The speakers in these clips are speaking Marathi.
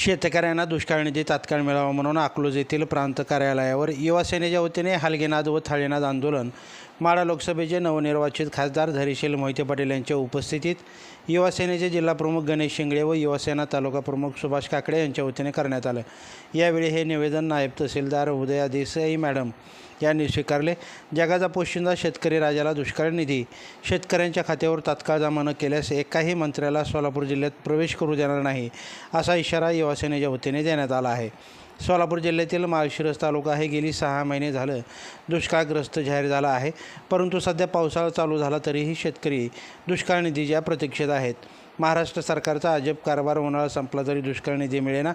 शेतकऱ्यांना दुष्काळ निधी तात्काळ मिळावा म्हणून अकलूज येथील प्रांत कार्यालयावर युवासेनेच्या वतीने हलगेनाद व थाळीनाद आंदोलन माढा लोकसभेचे नवनिर्वाचित खासदार धैर्यशील मोहिते पाटील यांच्या उपस्थितीत युवासेनेचे जिल्हाप्रमुख गणेश शिंगळे व युवासेना तालुका प्रमुख सुभाष काकडे यांच्या वतीने करण्यात आलं. यावेळी हे निवेदन नायब तहसीलदार उदया देसाई मॅडम यांनी स्वीकारले. जगाचा पोशिंदा शेतकरी राजाला दुष्काळ निधी. शेतकऱ्यांच्या खात्यावर तात्काळ जमा न केल्यास एकाही मंत्र्याला सोलापूर जिल्ह्यात प्रवेश करू देणार नाही असा इशारा युवासेनेच्या वतीने देण्यात आला आहे. सोलापूर जिल्ह्यातील माळशिरस तालुका हे गेली सहा महिने झालं दुष्काळग्रस्त जाहीर झाला आहे. परंतु सध्या पावसाळा चालू झाला तरीही शेतकरी दुष्काळ निधीच्या प्रतीक्षेत आहेत. महाराष्ट्र सरकारचा अजब कारभार उन्हाळा संपला तरी दुष्काळ निधी मिळेना.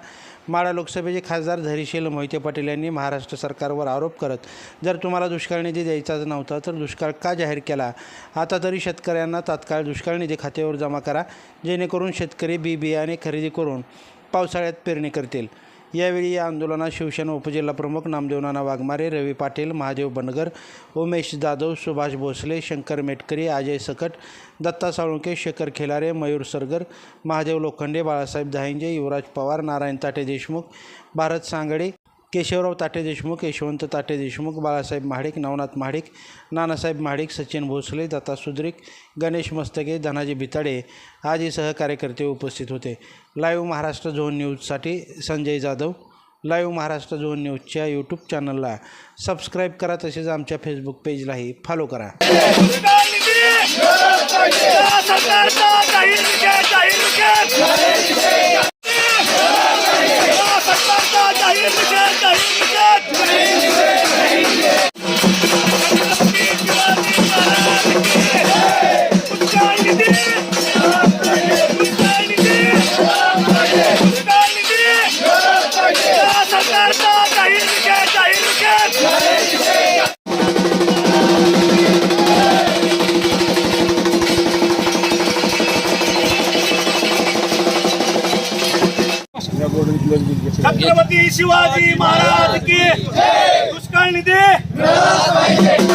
माळा लोकसभेचे खासदार धैर्यशील मोहिते पाटील यांनी महाराष्ट्र सरकारवर आरोप करत जर तुम्हाला दुष्काळ निधी द्यायचाच नव्हता तर दुष्काळ का जाहीर केला? आता तरी शेतकऱ्यांना तात्काळ दुष्काळ निधी खात्यावर जमा करा जेणेकरून शेतकरी बी बियाणे खरेदी करून पावसाळ्यात पेरणी करतील. यावेळी या आंदोलनात शिवसेना उपजिल्हाप्रमुख नामदेव नाना वाघमारे रवी पाटील महादेव बनगर उमेश जाधव सुभाष भोसले शंकर मेटकरी अजय सकट दत्ता साळुंके शेखर खेलारे मयूर सरगर महादेव लोखंडे बाळासाहेब दहांजे युवराज पवार नारायण ताटे देशमुख भारत सांगडे केशवराव ताटे देशमुख यशवंत ताटे देशमुख बाळासाहेब महाडिक नवनाथ महाडिक नानासाहेब महाडिक सचिन भोसले दत्ता सुद्रिक गणेश मस्तके धनाजी भिताडे आदी सहकार्यकर्ते उपस्थित होते. लाईव्ह महाराष्ट्र झोन न्यूजसाठी संजय जाधव. लाईव्ह महाराष्ट्र झोन न्यूजच्या यूट्यूब चॅनलला सबस्क्राईब करा तसेच आमच्या फेसबुक पेजलाही फॉलो करा. छत्रपती शिवाजी महाराज की दुष्काळ निधी दुष्काळ निधी